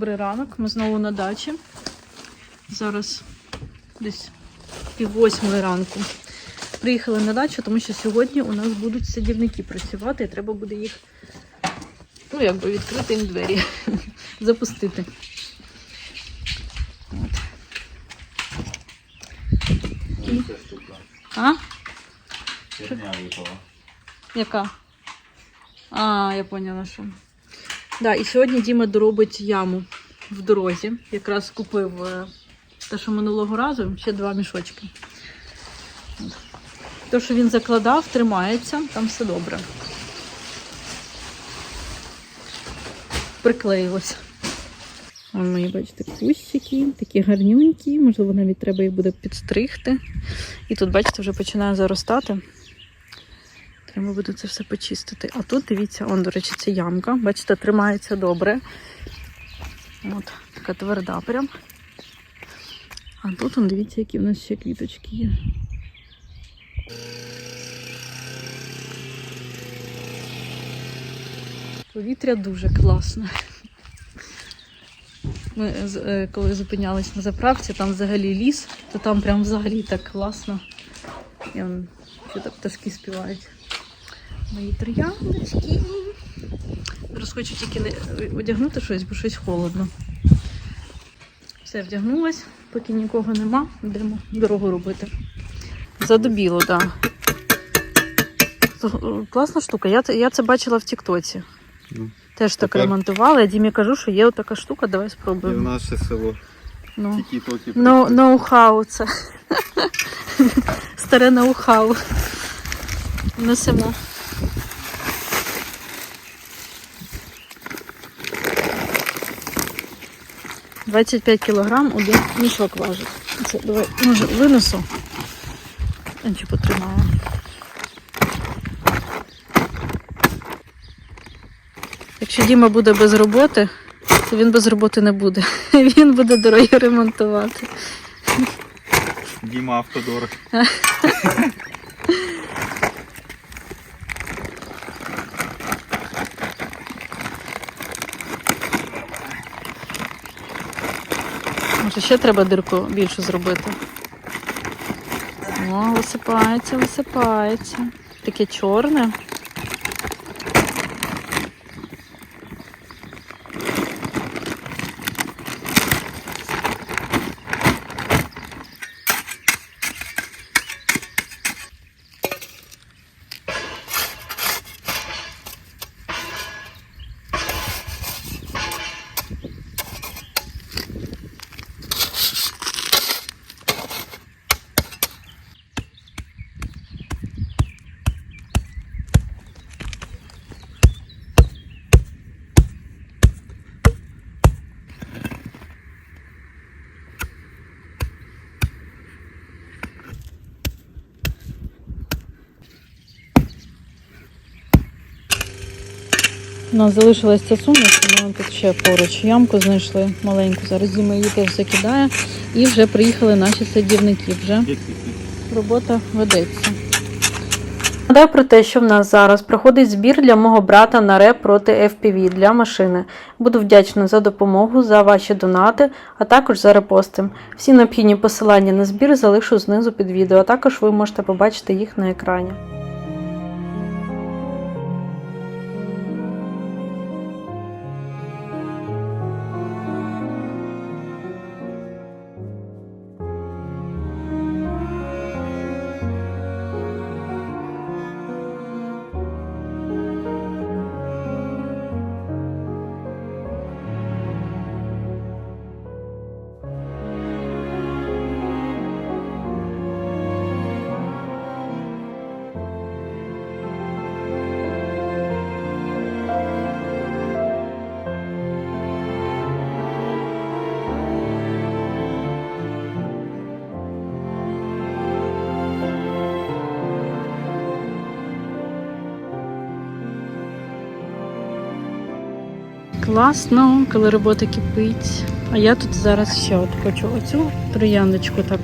Добрий ранок. Ми знову на дачі. Зараз десь пів восьмої ранку. Приїхали на дачу, тому що сьогодні у нас будуть садівники працювати, і треба буде їх, ну, якби відкрити їм двері, запустити. От. А? Яка? А, я поняла, що. Да, і сьогодні Діма доробить яму в дорозі. Якраз купив е, те, що минулого разу, ще два мішочки. Те, що він закладав, тримається, там все добре. Приклеїлося. Вон мої, бачите, кущики, такі гарнюнькі, можливо, навіть треба їх буде підстригти. І тут, бачите, вже починає заростати. Треба буде це все почистити. А тут дивіться, он, до речі, це ямка. Бачите, тримається добре. От, така тверда прям. А тут, он, дивіться, які в нас ще квіточки є. Повітря дуже класне. Ми е, коли зупинялись на заправці, там взагалі ліс, то там прям взагалі так класно. І що так пташки співають. Мої трояндочки. Зараз хочу тільки не одягнути щось, бо щось холодно. Все, вдягнулась, поки нікого нема, йдемо дорогу робити. Задубіло, так. Да. Класна штука. Я, це- я це бачила в Тіктоці. Ну, Теж так тепер- ремонтували. Я Дімі кажу, що є така штука, давай І в спробуємо. наше село. Ну. Ну, ноу-хау це. Старе ноу-хау. Несемо. Двадцять п'ять кілограм один мішок важить. Це давай, може, винесу. Анчі потримаю. Якщо Діма буде без роботи, то він без роботи не буде. Він буде дороги ремонтувати. Діма Автодор. Може, ще треба дирку більшу зробити. О, висипається, висипається. Таке чорне. Нас залишилась ця суміш, ми тут ще поруч ямку знайшли маленьку. Зараз Діма її теж закидає. І вже приїхали наші садівники. Вже робота ведеться. Нагадаю про те, що в нас зараз проходить збір для мого брата на РЕП проти FPV для машини. Буду вдячна за допомогу, за ваші донати, а також за репости. Всі необхідні посилання на збір залишу знизу під відео, а також ви можете побачити їх на екрані. Класно, коли робота кипить. А я тут зараз ще от хочу оцю трояндочку так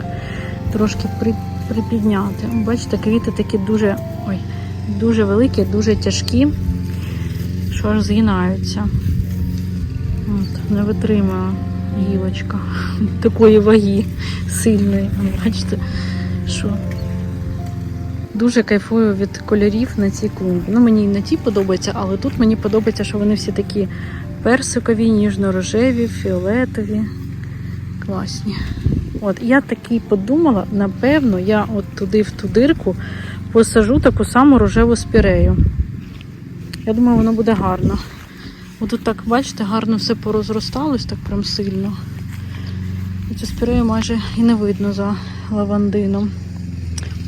трошки при, припідняти. Бачите, квіти такі дуже, ой, дуже великі, дуже тяжкі, що аж згинаються. От. не витримує гілочка такої ваги сильної. Бачите, що дуже кайфую від кольорів на цій клумбі. Ну, мені і на ті подобається, але тут мені подобається, що вони всі такі персикові, ніжно-рожеві, фіолетові. Класні. От я таки подумала, напевно, я от туди в ту дирку посажу таку саму рожеву спірею. Я думаю, воно буде гарно. Бо тут так, бачите, гарно все порозросталось так прям сильно. І цю спірею майже і не видно за лавандином.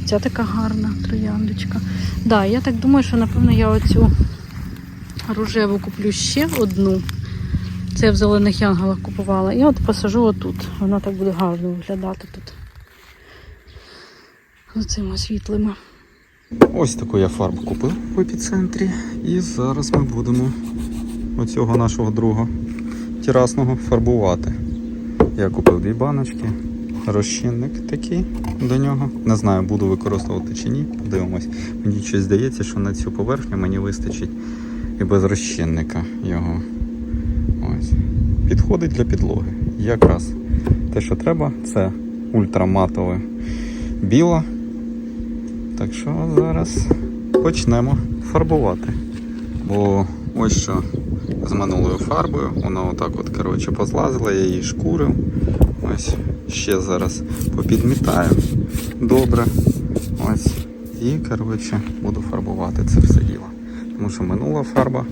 Ця така гарна трояндочка. Да, я так думаю, що напевно я оцю рожеву куплю ще одну. Це я в зелених янголах купувала. І от посажу отут. Вона так буде гарно виглядати тут. З цими світлими. Ось таку я фарбу купив в епіцентрі. І зараз ми будемо оцього нашого друга терасного фарбувати. Я купив дві баночки, розчинник такий до нього. Не знаю, буду використовувати чи ні. Подивимось. Мені щось здається, що на цю поверхню мені вистачить і без розчинника його. Ось. Підходить для підлоги. Якраз те, що треба, це ультраматове біло. Так що зараз почнемо фарбувати. Бо ось що з минулою фарбою, вона отак от коротше позлазила, я її шкурив. Ось ще зараз попідмітаю добре. Ось. І коротше буду фарбувати це все діло. Тому що минула фарба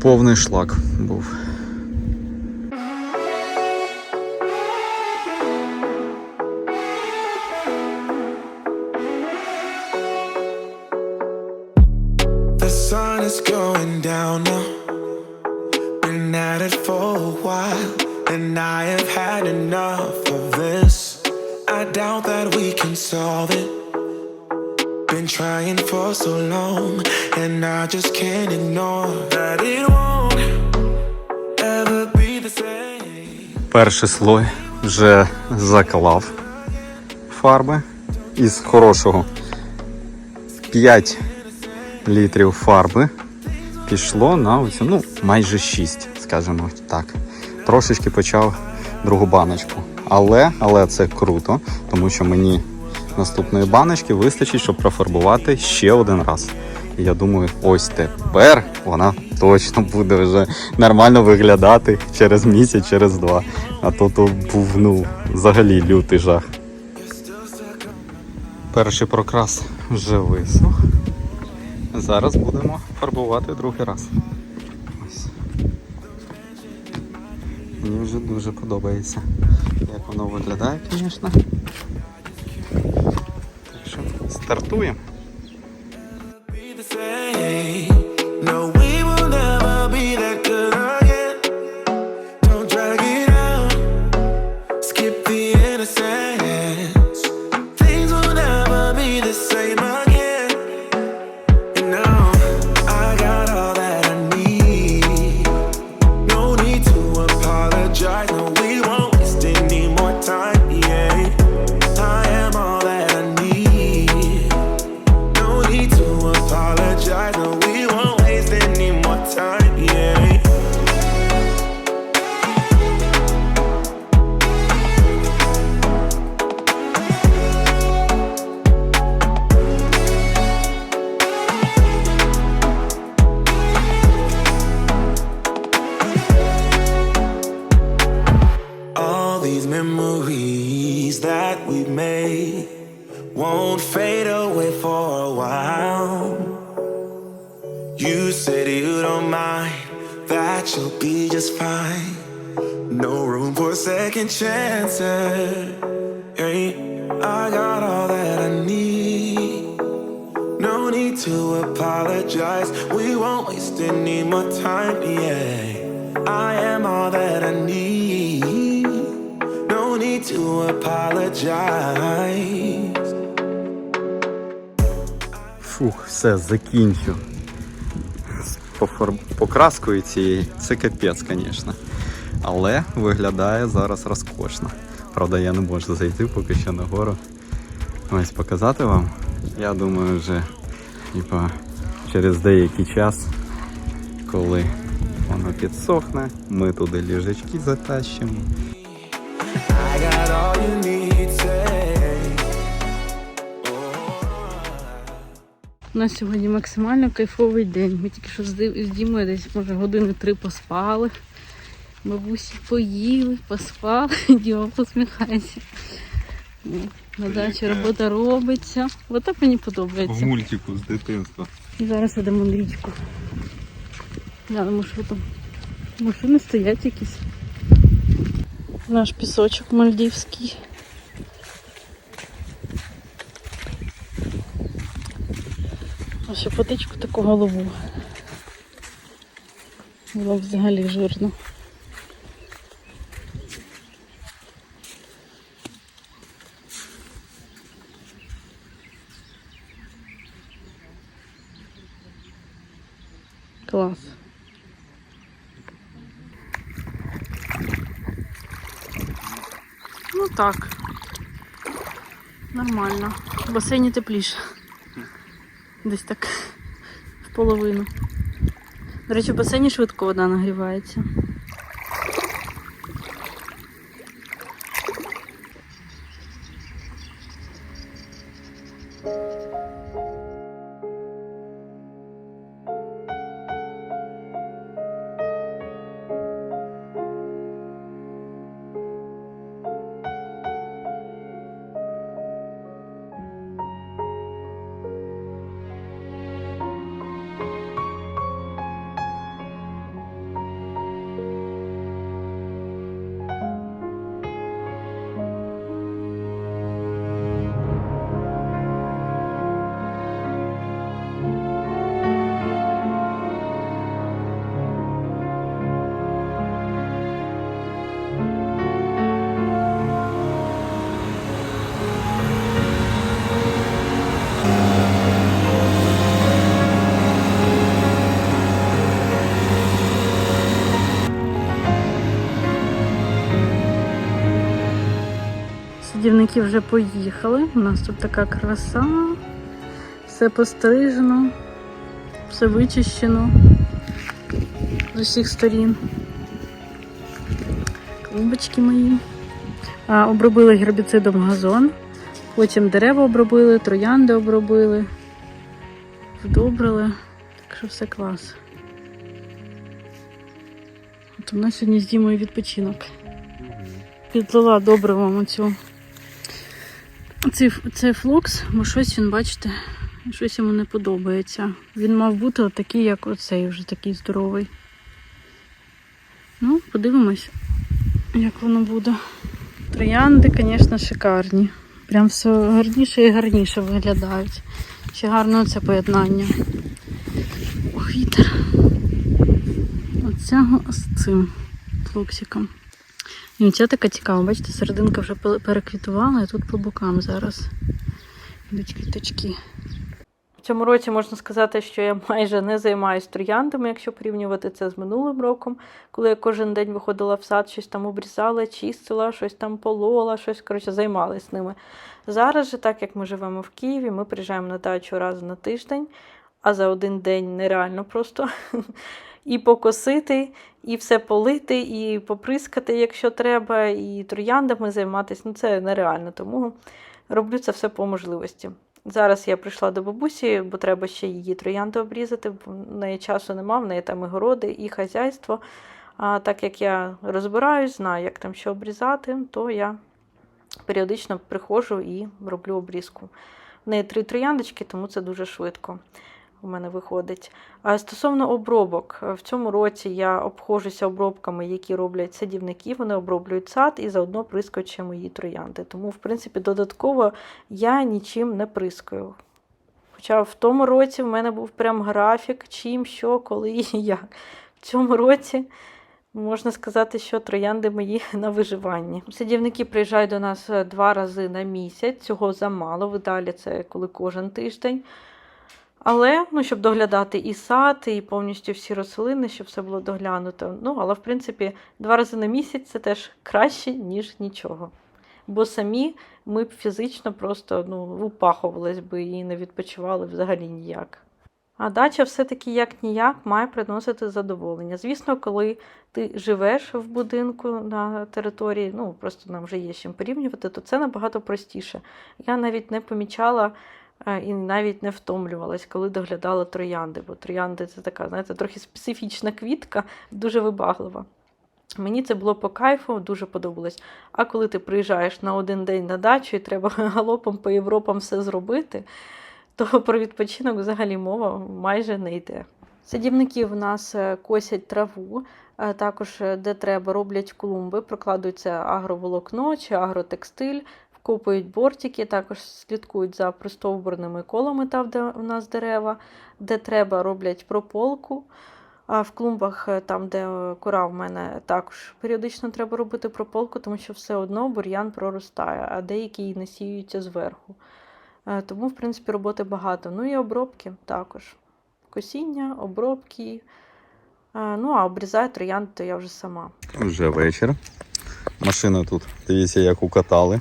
повний шлак був. Can't ignore that it won't ever be the same. Перший слой вже заклав фарби із хорошого 5 літрів фарби пішло на оцю, ну, майже 6, скажімо так. Трошечки почав другу баночку. Але, але це круто, тому що мені наступної баночки вистачить, щоб профарбувати ще один раз. Я думаю, ось тепер вона точно буде вже нормально виглядати через місяць, через два. А то то був ну, взагалі лютий жах. Перший прокрас вже висох. Зараз будемо фарбувати другий раз. Ось. Мені вже дуже подобається, як воно виглядає, звісно. Так що стартуємо. No, we you'll be just fine. No room for second chances. Hey, I got all that I need. No need to apologize. We won't waste any more time. Yeah, I am all that I need. No need to apologize. Фух, все, закінчу. Покраскою цією це капець, звісно. Але виглядає зараз розкошно. Правда, я не можу зайти поки що нагору. Ось показати вам. Я думаю, вже типа, через деякий час, коли воно підсохне, ми туди ліжечки затащимо. У нас сьогодні максимально кайфовий день. Ми тільки що з Дімою десь, може, години три поспали. Бабусі поїли, поспали, Діма посміхається. Ну, На дачі робота робиться. Ото мені подобається. мультику з дитинства. Зараз йдемо на річку. Глянемо, що там. Машини стоять якісь. Наш пісочок мальдівський. Ще потичку таку голову. Було взагалі жирно. Клас. Ну так. Нормально. В басейні тепліше. Десь так в половину. До речі, в басейні швидко вода нагрівається. Садівники вже поїхали. У нас тут така краса. Все пострижено, все вичищено з усіх сторін. Клумбочки мої. А, обробили гербіцидом газон, потім дерева обробили, троянди обробили, вдобрили. Так що все клас. От у нас сьогодні з Дімою відпочинок. Підлила добривом оцю. Цей, цей флокс, бо щось він, бачите, щось йому не подобається. Він мав бути такий, як оцей, вже такий здоровий. Ну, подивимось, як воно буде. Троянди, звісно, шикарні. Прям все гарніше і гарніше виглядають. Ще гарно це поєднання. Ох, вітер. Оцього з цим флоксиком. Ця така цікава, бачите, серединка вже переквітувала, і тут по бокам зараз йдуть квіточки. В цьому році можна сказати, що я майже не займаюся трояндами, якщо порівнювати це з минулим роком, коли я кожен день виходила в сад, щось там обрізала, чистила, щось там полола, щось коротше займалась ними. Зараз же, так як ми живемо в Києві, ми приїжджаємо на дачу раз на тиждень, а за один день нереально просто і покосити, і все полити, і поприскати, якщо треба, і трояндами займатися. Ну це нереально, тому роблю це все по можливості. Зараз я прийшла до бабусі, бо треба ще її троянди обрізати, бо в неї часу нема, в неї там і городи, і хазяйство. А так як я розбираюсь, знаю, як там що обрізати, то я періодично приходжу і роблю обрізку. В неї три трояндочки, тому це дуже швидко у мене виходить. А стосовно обробок, в цьому році я обходжуся обробками, які роблять садівники. Вони оброблюють сад і заодно прискають ще мої троянди. Тому, в принципі, додатково я нічим не прискаю. Хоча в тому році в мене був прям графік, чим, що, коли і як. В цьому році можна сказати, що троянди мої на виживанні. Садівники приїжджають до нас е, два рази на місяць. Цього замало. В ідеалі це коли кожен тиждень. Але ну, щоб доглядати і сад, і повністю всі рослини, щоб все було доглянуто. Ну, але в принципі, два рази на місяць це теж краще, ніж нічого. Бо самі ми б фізично просто ну, упахувались би і не відпочивали взагалі ніяк. А дача все-таки як ніяк має приносити задоволення. Звісно, коли ти живеш в будинку на території, ну просто нам вже є з чим порівнювати, то це набагато простіше. Я навіть не помічала і навіть не втомлювалась, коли доглядала троянди, бо троянди це така, знаєте, трохи специфічна квітка, дуже вибаглива. Мені це було по кайфу, дуже подобалось. А коли ти приїжджаєш на один день на дачу і треба галопом по Європам все зробити, то про відпочинок взагалі мова майже не йде. Садівники в нас е, косять траву, е, також е, де треба, роблять клумби, прокладується агроволокно чи агротекстиль, вкопують бортики, також слідкують за пристовбурними колами, там, де у нас дерева, де треба, роблять прополку. А в клумбах, е, там, де е, кора в мене, також періодично треба робити прополку, тому що все одно бур'ян проростає, а деякі і не сіються зверху. Е, Тому, в принципі, роботи багато. Ну і обробки також. Косіння, обробки. Ну, а обрізаю троянд, то я вже сама. Вже вечір. Машина тут, дивіться, як укатали.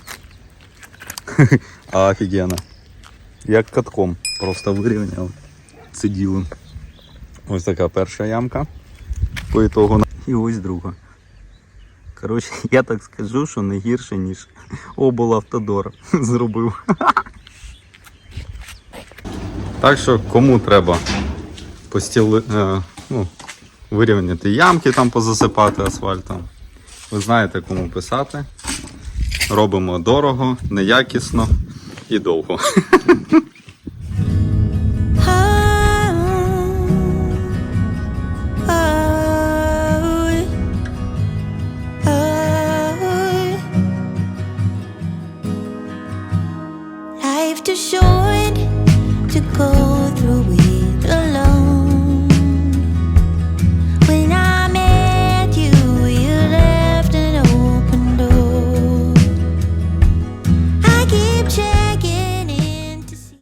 Офігенно. Як катком. Просто вирівняли. Це діло. Ось така перша ямка. По ітогу. І ось друга. Коротше, я так скажу, що не гірше, ніж облавтодор зробив. Так що кому треба постіли, е, ну, вирівняти ямки, там позасипати асфальтом. Ви знаєте, кому писати. Робимо дорого, неякісно і довго.